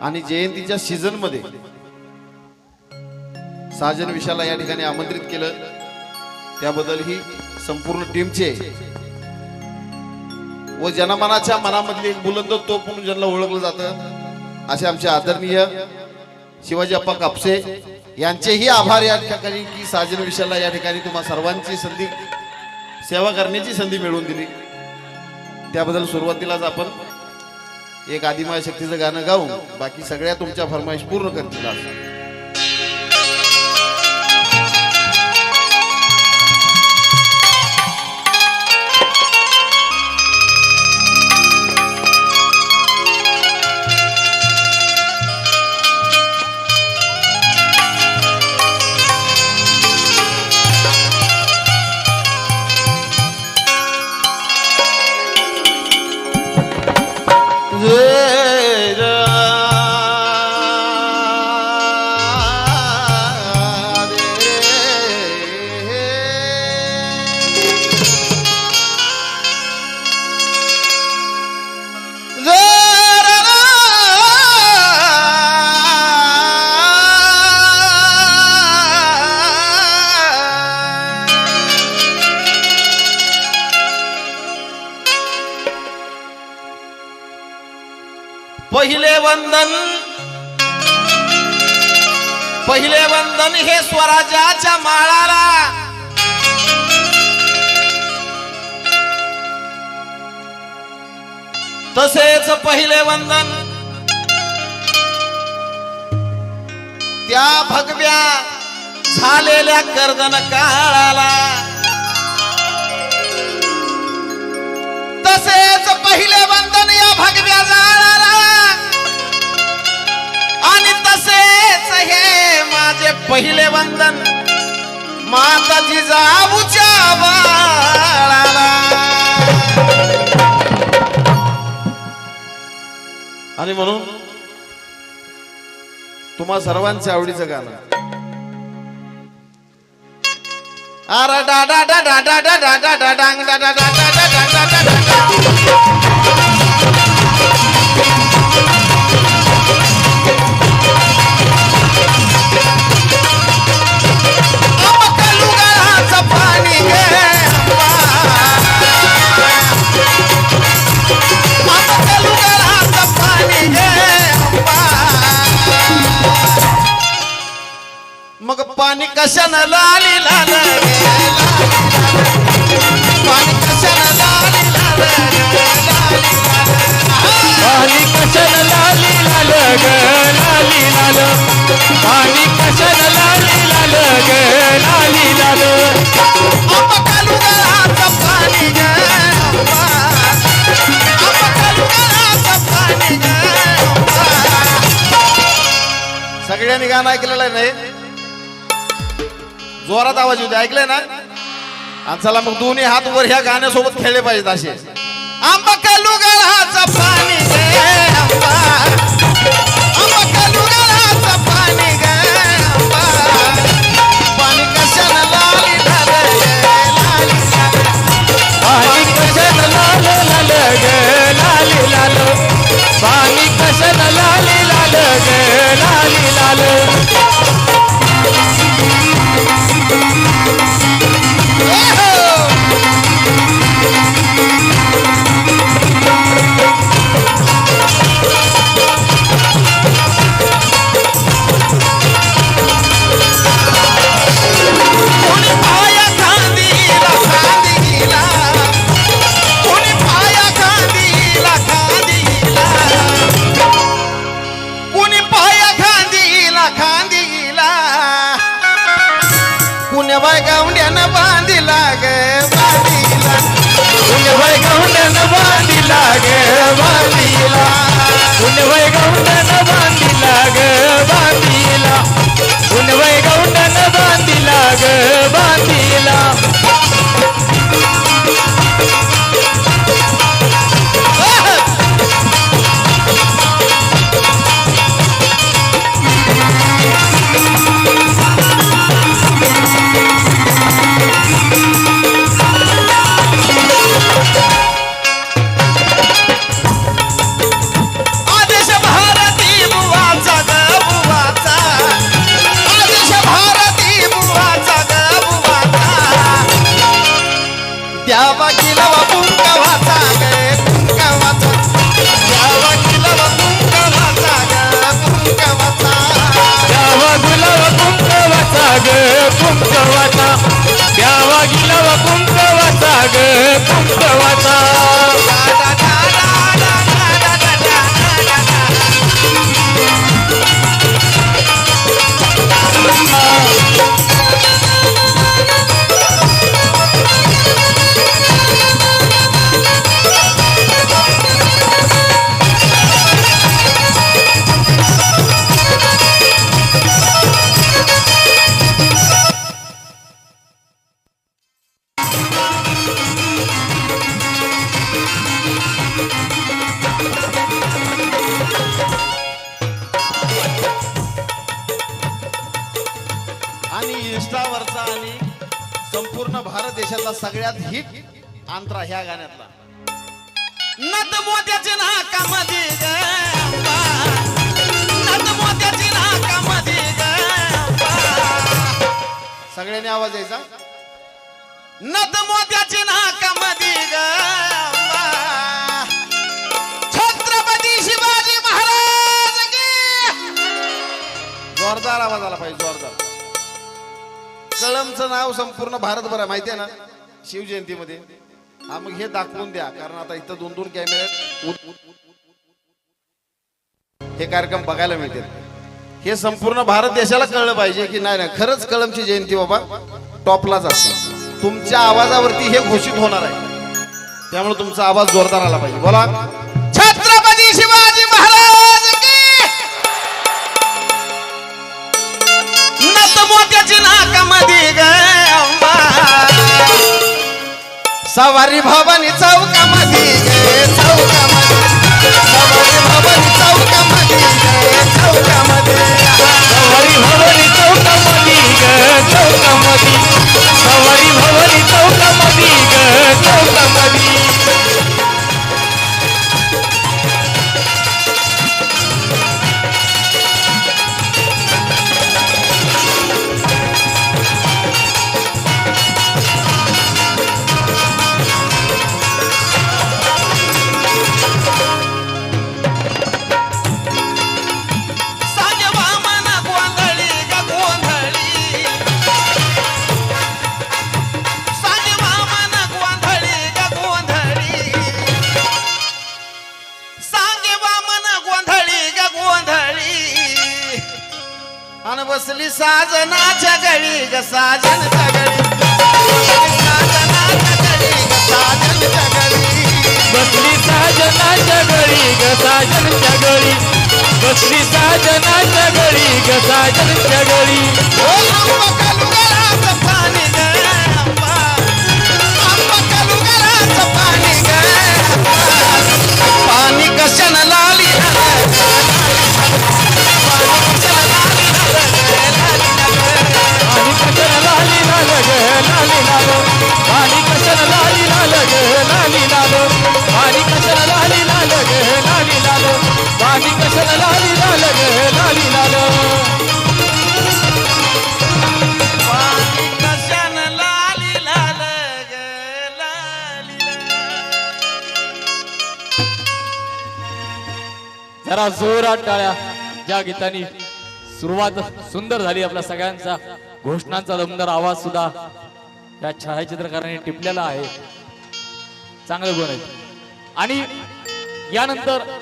आणि जयंतीच्या सीझनमध्ये साजन विशाला या ठिकाणी आमंत्रित केलं. त्याबद्दल ही संपूर्ण टीमचे व जनमानाच्या मनामधली एक बुलंद तोप म्हणून ज्यांना ओळखलं जातं असे आमचे आदरणीय शिवाजी अप्पा कापसे यांचेही आभार या ठिकाणी की साजन विशाला या ठिकाणी तुम्हा सर्वांची संधी सेवा करण्याची संधी मिळवून दिली. त्याबद्दल सुरुवातीलाच आपण एक आदिमाय शक्तीचं गाणं गाऊन बाकी सगळ्या तुमच्या फरमाईश पूर्ण करतील असं. पहिले वंदन पहिले वंदन हे स्वराज्याच्या माळाला. तसेच पहिले वंदन त्या भगव्या झालेल्या गर्दन काळाला. तसेच पहिले वंदन या भगव्या झाडाला पहिले वंदन माताजी जाऊच्या बाळाला आणि म्हणून तुम्हा सर्वांच्या आवडीचं गाणं अरे डा डा डा डा डा डा डा डा डा डांग डा डा डा डा डा डा डा गाणं ऐकलेलं आहे नाही जोरात आवाज येऊ दे ऐकलंय ना? आणि चला मग दोन्ही हात वर ह्या गाण्यासोबत खेळले पाहिजेत असे. आंबा बाय गावंड्यानं बांधिला ग बांधिला. तुझ्या बाय गावंड्यानं बांधिला ग बांधिला. तुझ्या बाय गावंड्यानं बांधिला ग बांधिला. तुझ्या बाय लाग पुंगवता आणि इष्टावरचा आणि संपूर्ण भारत देशातला सगळ्यात हिट अंतरा ह्या गाण्यातला. नद मोत्याचे नाकामध्ये ग अंबा. नद मोत्याची नाकामध्ये ग सगळ्यांनी आवाज यायचा नद मोत्याची नाकामध्ये ग छत्रपती शिवाजी महाराज जोरदार आवाज आला पाहिजे कळमचं नाव संपूर्ण भारतभर आहे माहिती आहे ना? शिवजयंतीमध्ये. हा मग हे दाखवून द्या कारण आता इथं दोन दोन कॅमेरे हे कार्यक्रम बघायला मिळतील. हे संपूर्ण भारत देशाला कळलं पाहिजे की नाही नाही. खरंच कळमची जयंती बाबा टॉपलाच असते तुमच्या आवाजावरती हे घोषित होणार आहे. त्यामुळे तुमचा आवाज जोरदार आला पाहिजे. बोला. छत्रपती शिवाजी मोत्याची नाकामध्ये ग सवारी भवानी चौकामध्ये गे चौका साजन ग बसली साजनाच्या गळी ग साजनच्या गळी बसली साजनाच्या गळी ग साजनच्या गळी जरा जोरात टाळ्या. ज्या गीतानी सुरुवात सुंदर झाली आपल्या सगळ्यांचा. घोषणांचा दमदार आवाज सुद्धा या छायाचित्रकाराने टिपलेला आहे. चांगलं गुण आहे. आणि यानंतर